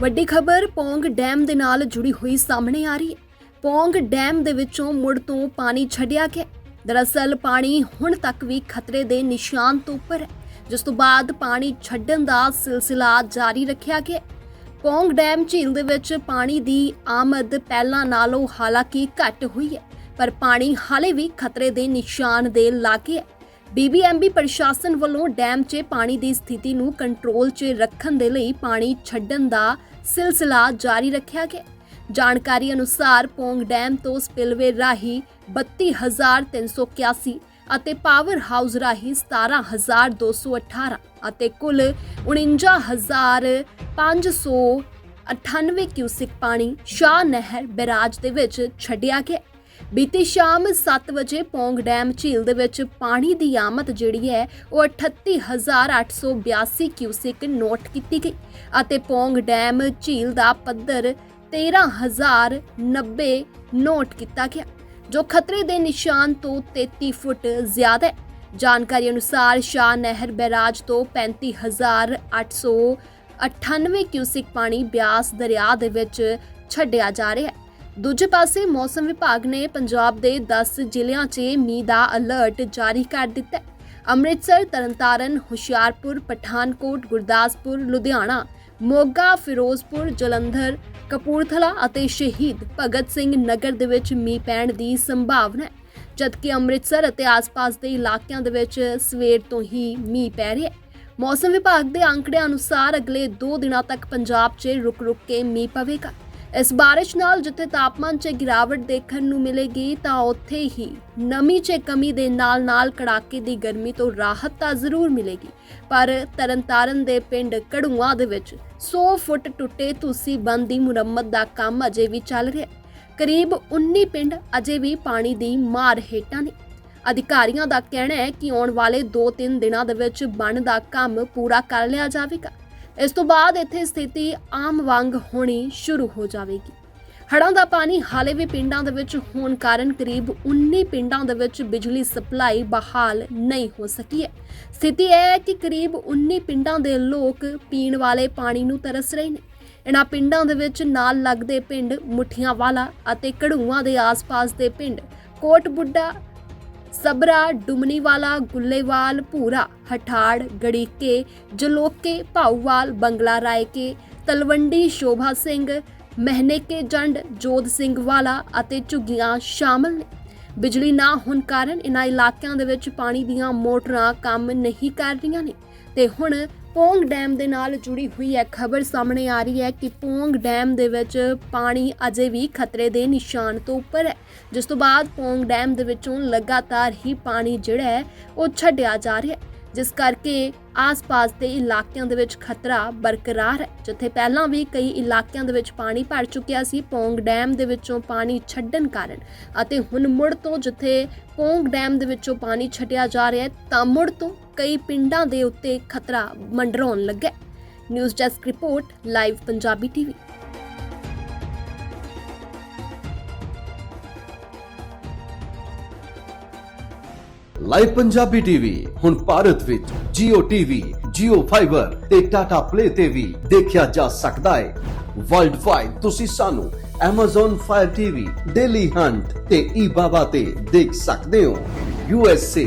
ਵੱਡੀ ਖਬਰ, ਪੌਂਗ ਡੈਮ ਦੇ ਨਾਲ ਜੁੜੀ ਹੋਈ ਸਾਹਮਣੇ ਆ ਰਹੀ ਹੈ। ਪੌਂਗ ਡੈਮ ਦੇ ਵਿੱਚੋਂ ਮੁੜ ਤੋਂ ਪਾਣੀ ਛੱਡਿਆ ਗਿਆ ਦਰਅਸਲ ਪਾਣੀ ਹੁਣ ਤੱਕ ਵੀ ਖਤਰੇ ਦੇ ਨਿਸ਼ਾਨ ਤੋਂ ਉੱਪਰ ਹੈ, ਜਿਸ ਤੋਂ ਬਾਅਦ ਪਾਣੀ ਛੱਡਣ ਦਾ ਸਿਲਸਿਲਾ ਜਾਰੀ ਰੱਖਿਆ ਗਿਆ ਪੌਂਗ ਡੈਮ ਝੀਲ ਦੇ ਵਿੱਚ ਪਾਣੀ ਦੀ ਆਮਦ ਪਹਿਲਾਂ ਨਾਲੋਂ ਹਾਲਾਂਕਿ ਘੱਟ ਹੋਈ ਹੈ, ਪਰ ਪਾਣੀ ਹਾਲੇ ਵੀ ਖਤਰੇ ਦੇ ਨਿਸ਼ਾਨ ਦੇ ਲਾਗੇ ਹੈ। ਬੀਬੀਐਮਬੀ ਪ੍ਰਸ਼ਾਸਨ ਵੱਲੋਂ ਡੈਮ 'ਚ ਪਾਣੀ ਦੀ ਸਥਿਤੀ ਨੂੰ ਕੰਟਰੋਲ 'ਚ ਰੱਖਣ ਦੇ ਲਈ ਪਾਣੀ ਛੱਡਣ ਦਾ ਸਿਲਸਿਲਾ ਜਾਰੀ ਰੱਖਿਆ ਗਿਆ। ਜਾਣਕਾਰੀ ਅਨੁਸਾਰ ਪੋਂਗ ਡੈਮ ਤੋਂ ਸਪਿਲਵੇ ਰਾਹੀਂ 32381 ਅਤੇ ਪਾਵਰ ਹਾਊਸ ਰਾਹੀਂ 17218 ਅਤੇ ਕੁੱਲ 49598 ਕਿਊਸਿਕ ਪਾਣੀ ਸ਼ਾਹ ਨਹਿਰ ਬੈਰਾਜ ਦੇ ਵਿੱਚ ਛੱਡਿਆ ਗਿਆ। ਬੀਤੀ ਸ਼ਾਮ 7 ਵਜੇ ਪੌਂਗ ਡੈਮ ਝੀਲ ਦੇ ਵਿੱਚ ਪਾਣੀ ਦੀ ਆਮਦ ਜਿਹੜੀ ਹੈ, ਉਹ 38882 ਕਿਊਸਿਕ ਨੋਟ ਕੀਤੀ ਗਈ ਅਤੇ ਪੌਂਗ ਡੈਮ ਝੀਲ ਦਾ ਪੱਧਰ 13090 ਨੋਟ ਕੀਤਾ ਗਿਆ, ਜੋ ਖਤਰੇ ਦੇ ਨਿਸ਼ਾਨ ਤੋਂ 33 ਫੁੱਟ ਜ਼ਿਆਦਾ ਹੈ। ਜਾਣਕਾਰੀ ਅਨੁਸਾਰ ਸ਼ਾਹ ਨਹਿਰ ਬੈਰਾਜ ਤੋਂ 35898 ਕਿਊਸਿਕ ਪਾਣੀ ਬਿਆਸ ਦਰਿਆ ਦੇ ਵਿੱਚ ਛੱਡਿਆ ਜਾ ਰਿਹਾ ਹੈ। ਦੂਜੇ ਪਾਸੇ ਮੌਸਮ ਵਿਭਾਗ ਨੇ ਪੰਜਾਬ ਦੇ 10 ਜ਼ਿਲ੍ਹਿਆਂ 'ਚ ਮੀਂਹ ਦਾ ਅਲਰਟ ਜਾਰੀ ਕਰ ਦਿੱਤਾ ਹੈ। ਅੰਮ੍ਰਿਤਸਰ, ਤਰਨਤਾਰਨ, ਹੁਸ਼ਿਆਰਪੁਰ, ਪਠਾਨਕੋਟ, ਗੁਰਦਾਸਪੁਰ, ਲੁਧਿਆਣਾ, ਮੋਗਾ, ਫਿਰੋਜ਼ਪੁਰ, ਜਲੰਧਰ, ਕਪੂਰਥਲਾ ਅਤੇ ਸ਼ਹੀਦ ਭਗਤ ਸਿੰਘ ਨਗਰ ਦੇ ਵਿੱਚ ਮੀਂਹ ਪੈਣ ਦੀ ਸੰਭਾਵਨਾ ਹੈ, ਜਦਕਿ ਅੰਮ੍ਰਿਤਸਰ ਅਤੇ ਆਸ-ਪਾਸ ਦੇ ਇਲਾਕਿਆਂ ਦੇ ਵਿੱਚ ਸਵੇਰ ਤੋਂ ਹੀ ਮੀਂਹ ਪੈ ਰਿਹਾ ਹੈ। ਮੌਸਮ ਵਿਭਾਗ ਦੇ ਅੰਕੜਿਆਂ ਅਨੁਸਾਰ ਅਗਲੇ 2 ਦਿਨਾਂ ਤੱਕ ਪੰਜਾਬ 'ਚ ਰੁਕ-ਰੁਕ ਕੇ ਮੀਂਹ ਪਵੇਗਾ। ਇਸ ਬਾਰਿਸ਼ ਨਾਲ ਜਿੱਥੇ ਤਾਪਮਾਨ 'ਚ ਗਿਰਾਵਟ ਦੇਖਣ ਨੂੰ ਮਿਲੇਗੀ ਤਾਂ ਉੱਥੇ ਹੀ ਨਮੀ 'ਚ ਕਮੀ ਦੇ ਨਾਲ-ਨਾਲ ਕੜਾਕੇ ਦੀ ਗਰਮੀ ਤੋਂ ਰਾਹਤ ਤਾਂ ਜ਼ਰੂਰ ਮਿਲੇਗੀ। ਪਰ ਤਰਨਤਾਰਨ ਦੇ ਪਿੰਡ ਕੜੂਆਂ ਦੇ ਵਿੱਚ 100 ਫੁੱਟ ਟੁੱਟੇ ਤੁਸੀਂ ਬੰਦ ਦੀ ਮੁਰੰਮਤ ਦਾ ਕੰਮ ਅਜੇ ਵੀ ਚੱਲ ਰਿਹਾ ਹੈ। ਕਰੀਬ 19 ਪਿੰਡ ਅਜੇ ਵੀ ਪਾਣੀ ਦੀ ਮਾਰ ਹੇਠਾਂ ਨੇ। ਅਧਿਕਾਰੀਆਂ ਦਾ ਕਹਿਣਾ ਹੈ ਕਿ ਆਉਣ ਵਾਲੇ 2-3 ਦਿਨਾਂ ਦੇ ਵਿੱਚ ਬਣ ਦਾ ਕੰਮ ਪੂਰਾ ਕਰ ਲਿਆ ਜਾਵੇਗਾ। ਇਸ ਤੋਂ ਬਾਅਦ ਇੱਥੇ ਸਥਿਤੀ ਆਮ ਵਾਂਗ ਹੋਣੀ ਸ਼ੁਰੂ ਹੋ ਜਾਵੇਗੀ। ਹੜ੍ਹਾਂ ਦਾ ਪਾਣੀ ਹਾਲੇ ਵੀ ਪਿੰਡਾਂ ਦੇ ਵਿੱਚ ਹੋਣ ਕਾਰਨ ਕਰੀਬ 19 ਪਿੰਡਾਂ ਦੇ ਵਿੱਚ ਬਿਜਲੀ ਸਪਲਾਈ ਬਹਾਲ ਨਹੀਂ ਹੋ ਸਕੀ ਹੈ। ਸਥਿਤੀ ਇਹ ਹੈ ਕਿ ਕਰੀਬ 19 ਪਿੰਡਾਂ ਦੇ ਲੋਕ ਪੀਣ ਵਾਲੇ ਪਾਣੀ ਨੂੰ ਤਰਸ ਰਹੇ ਨੇ। ਇਹਨਾਂ ਪਿੰਡਾਂ ਦੇ ਵਿੱਚ ਨਾਲ ਲੱਗਦੇ ਪਿੰਡ ਮੁੱਠੀਆਂ ਵਾਲਾ ਅਤੇ ਕੜੂਆਂ ਦੇ ਆਸ-ਪਾਸ ਦੇ ਪਿੰਡ ਕੋਟ ਬੁੱਢਾ ਸਬਰਾ, ਡੁਮਨੀਵਾਲਾ, ਗੁੱਲੇਵਾਲ, ਭੂਰਾ, ਹਠਾੜ, ਗੜੀਕੇ, ਜਲੋਕੇ, ਭਾਊਵਾਲ, ਬੰਗਲਾ ਰਾਏਕੇ, ਤਲਵੰਡੀ, ਸ਼ੋਭਾ ਸਿੰਘ, ਮਹਿਨੇਕੇ ਜੰਡ, ਜੋਧ ਸਿੰਘ ਵਾਲਾ ਅਤੇ ਝੁੱਗੀਆਂ ਸ਼ਾਮਲ ਨੇ। ਬਿਜਲੀ ਨਾ ਹੋਣ ਕਾਰਨ ਇਨ੍ਹਾਂ ਇਲਾਕਿਆਂ ਦੇ ਵਿੱਚ ਪਾਣੀ ਦੀਆਂ ਮੋਟਰਾਂ ਕੰਮ ਨਹੀਂ ਕਰ ਰਹੀਆਂ ਨੇ ਤੇ ਹੁਣ ਪੋਂਗ ਡੈਮ ਦੇ ਨਾਲ ਜੁੜੀ ਹੋਈ ਹੈ। ਖਬਰ ਸਾਹਮਣੇ ਆ ਰਹੀ ਹੈ ਕਿ ਪੌਂਗ ਡੈਮ ਦੇ ਵਿੱਚ ਪਾਣੀ ਅਜੇ ਵੀ ਖਤਰੇ ਦੇ ਨਿਸ਼ਾਨ ਤੋਂ ਉੱਪਰ ਹੈ। ਜਿਸ ਤੋਂ ਬਾਅਦ ਪੌਂਗ ਡੈਮ ਦੇ ਵਿੱਚੋਂ ਲਗਾਤਾਰ ਹੀ ਪਾਣੀ ਜਿਹੜਾ ਹੈ, ਉਹ ਛੱਡਿਆ ਜਾ ਰਿਹਾ ਹੈ। ਜਿਸ ਕਰਕੇ ਆਸ-ਪਾਸ ਦੇ ਇਲਾਕਿਆਂ ਦੇ ਵਿੱਚ ਖਤਰਾ ਬਰਕਰਾਰ ਹੈ। ਜਿੱਥੇ ਪਹਿਲਾਂ ਵੀ ਕਈ ਇਲਾਕਿਆਂ ਦੇ ਵਿੱਚ ਪਾਣੀ ਭਰ ਚੁੱਕਿਆ ਸੀ, ਪੌਂਗ ਡੈਮ ਦੇ ਵਿੱਚੋਂ ਪਾਣੀ ਛੱਡਣ ਕਾਰਨ। ਅਤੇ ਹੁਣ ਮੁੜ ਤੋਂ ਜਿੱਥੇ ਪੌਂਗ ਡੈਮ ਦੇ ਵਿੱਚੋਂ ਪਾਣੀ ਛੱਡਿਆ ਜਾ ਰਿਹਾ ਹੈ, ਤਾਂ ਮੁੜ ਤੋਂ ਕਈ ਪਿੰਡਾਂ ਦੇ ਉੱਤੇ ਖਤਰਾ ਮੰਡਰਾਉਣ ਲੱਗਾ news desk report live Punjabi TV. Live Punjabi TV ਹੁਣ ਭਾਰਤ ਵਿੱਚ Jio TV, Jio Fiber ਤੇ Tata Play ਤੇ ਵੀ ਦੇਖਿਆ ਜਾ ਸਕਦਾ ਹੈ। ਵਰਲਡ ਵਾਈਡ ਤੁਸੀਂ ਸਾਨੂੰ Amazon Fire TV, Daily Hunt ਤੇ eBaba ਤੇ ਦੇਖ ਸਕਦੇ ਹੋ। USA,